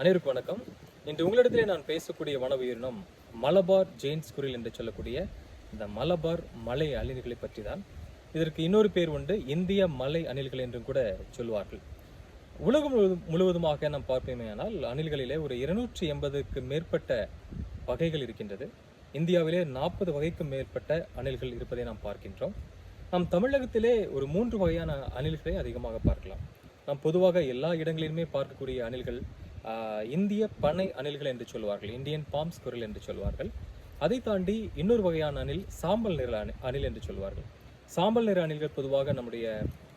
அனைவருக்கு வணக்கம். இன்று உங்களிடத்திலே நான் பேசக்கூடிய வன உயிரினம் மலபார் ஜெயின்ஸ் குரில் என்று சொல்லக்கூடிய இந்த மலபார் மலை அணில்களை பற்றி தான் இதற்கு இன்னொரு பேர் உண்டு இந்திய மலை அணில்கள் என்றும் கூட சொல்வார்கள். உலகம் முழுவதுமாக நாம் பார்ப்போமேயானால் அணில்களிலே ஒரு இருநூற்றி எண்பதுக்கு மேற்பட்ட வகைகள் இருக்கின்றது. இந்தியாவிலே நாற்பது வகைக்கும் மேற்பட்ட அணில்கள் இருப்பதை நாம் பார்க்கின்றோம். நாம் தமிழகத்திலே ஒரு மூன்று வகையான அணில்களை அதிகமாக பார்க்கலாம். நாம் பொதுவாக எல்லா இடங்களிலுமே பார்க்கக்கூடிய அணில்கள் இந்திய பனை அணில்கள் என்று சொல்வார்கள் இந்தியன் பாம்ஸ் குரல் என்று சொல்வார்கள். அதை தாண்டி இன்னொரு வகையான அணில் சாம்பல் நிற அணில் என்று சொல்வார்கள். சாம்பல் நிற அணில்கள் பொதுவாக நம்முடைய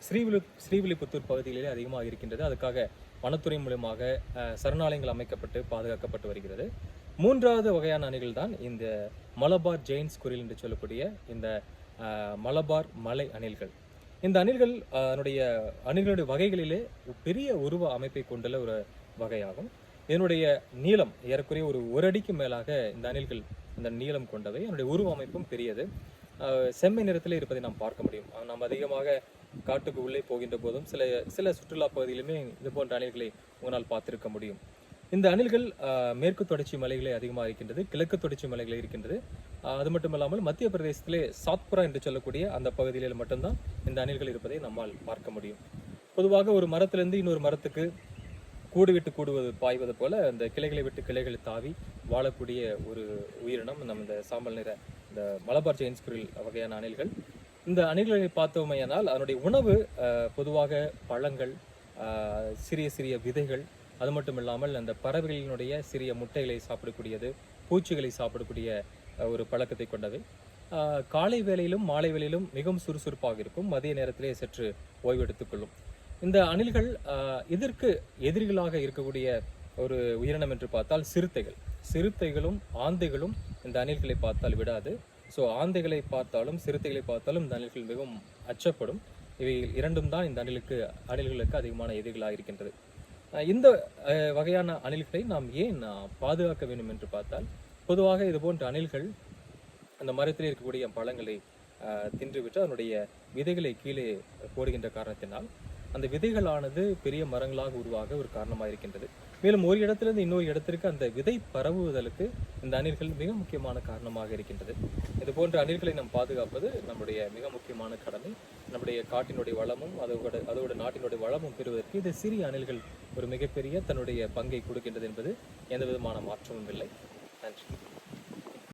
ஸ்ரீவிலு ஸ்ரீவில்லிபுத்தூர் பகுதிகளிலே அதிகமாக இருக்கின்றது. அதுக்காக வனத்துறை மூலமாக சரணாலயங்கள் அமைக்கப்பட்டு பாதுகாக்கப்பட்டு வருகிறது. மூன்றாவது வகையான அணிகள் தான் இந்த மலபார் ஜெயின்ஸ் குரில் என்று சொல்லக்கூடிய இந்த மலபார் மலை அணில்கள். இந்த அணில்கள் அதனுடைய அணில்களுடைய வகைகளிலே பெரிய உருவ அமைப்பை கொண்டுள்ள ஒரு வகையாகும். இதனுடைய நீளம் ஏறக்குறைய ஒரு ஒரு அடிக்கு மேலாக இந்த அணில்கள் இந்த நீளம் கொண்டவை. அதனுடைய உருவ அமைப்பும் பெரியது செம்மை நிறத்தில் இருப்பதை நாம் பார்க்க முடியும். நாம் அதிகமாக காட்டுக்கு உள்ளே போகின்ற போதும் சில சில சுற்றுலா பகுதியிலுமே இது போன்ற அணில்களை உங்களால் பார்த்திருக்க முடியும். இந்த அணில்கள் மேற்கு தொடர்ச்சி மலைகளை அதிகமாக இருக்கின்றது கிழக்கு தொடர்ச்சி மலைகளை இருக்கின்றது. அது மட்டும் இல்லாமல் மத்திய பிரதேசத்திலே சாத்புரா என்று சொல்லக்கூடிய அந்த பகுதிகளில் மட்டும்தான் இந்த அணில்கள் இருப்பதை நம்மால் பார்க்க முடியும். பொதுவாக ஒரு மரத்திலிருந்து இன்னொரு மரத்துக்கு கூடு விட்டு கூடுவது பாய்வது போல அந்த கிளைகளை விட்டு கிளைகளை தாவி வாழக்கூடிய ஒரு உயிரினம் நம்ம இந்த சாம்பல் நிற இந்த மலபார் ஜெயின்ஸ்குரில் வகையான அணில்கள். இந்த அணில்களை பார்த்தோமையானால் அதனுடைய உணவு பொதுவாக பழங்கள் சிறிய சிறிய விதைகள் அது மட்டும் இல்லாமல் அந்த பறவைகளினுடைய சிறிய முட்டைகளை சாப்பிடக்கூடியது பூச்சிகளை சாப்பிடக்கூடிய ஒரு பழக்கத்தை கொண்டது காலை வேளையிலும் மாலை வேளையிலும் மிகவும் சுறுசுறுப்பாக இருக்கும். மதிய நேரத்திலே சற்று ஓய்வெடுத்துக்கொள்ளும் இந்த அணில்கள் எதிர்க்கு இதற்கு எதிரிகளாக இருக்கக்கூடிய ஒரு உயிரினம் என்று பார்த்தால் சிறுத்தைகள். சிறுத்தைகளும் ஆந்தைகளும் இந்த அணில்களை பார்த்தால் விடாது. ஸோ ஆந்தைகளை பார்த்தாலும் சிறுத்தைகளை பார்த்தாலும் இந்த அணில்கள் மிகவும் அச்சப்படும். இவை இரண்டும் தான் இந்த அணிலுக்கு அணில்களுக்கு அதிகமான எதிரிகளாக இருக்கின்றது. இந்த வகையான அணில்களை நாம் ஏன் பாதுகாக்க வேண்டும் என்று பார்த்தால் பொதுவாக இது போன்ற அணில்கள் அந்த மரத்தில் இருக்கக்கூடிய பழங்களை தின்றுவிட்டு அதனுடைய விதைகளை கீழே போடுகின்ற காரணத்தினால் அந்த விதைகளானது பெரிய மரங்களாக உருவாக ஒரு காரணமாக இருக்கின்றது. மேலும் ஒரு இடத்திலிருந்து இன்னொரு இடத்திற்கு அந்த விதை பரவுவதற்கு இந்த அணில்கள் மிக முக்கியமான காரணமாக இருக்கின்றது. இது போன்ற அணில்களை நாம் பாதுகாப்பது நம்முடைய மிக முக்கியமான கடமை. நம்முடைய காட்டினுடைய வளமும் அதோட அதோட நாட்டினுடைய வளமும் பெறுவதற்கு இது சிறிய அணில்கள் ஒரு மிகப்பெரிய தன்னுடைய பங்கை கொடுக்கின்றது என்பது எந்த விதமான மாற்றமும் இல்லை. நன்றி.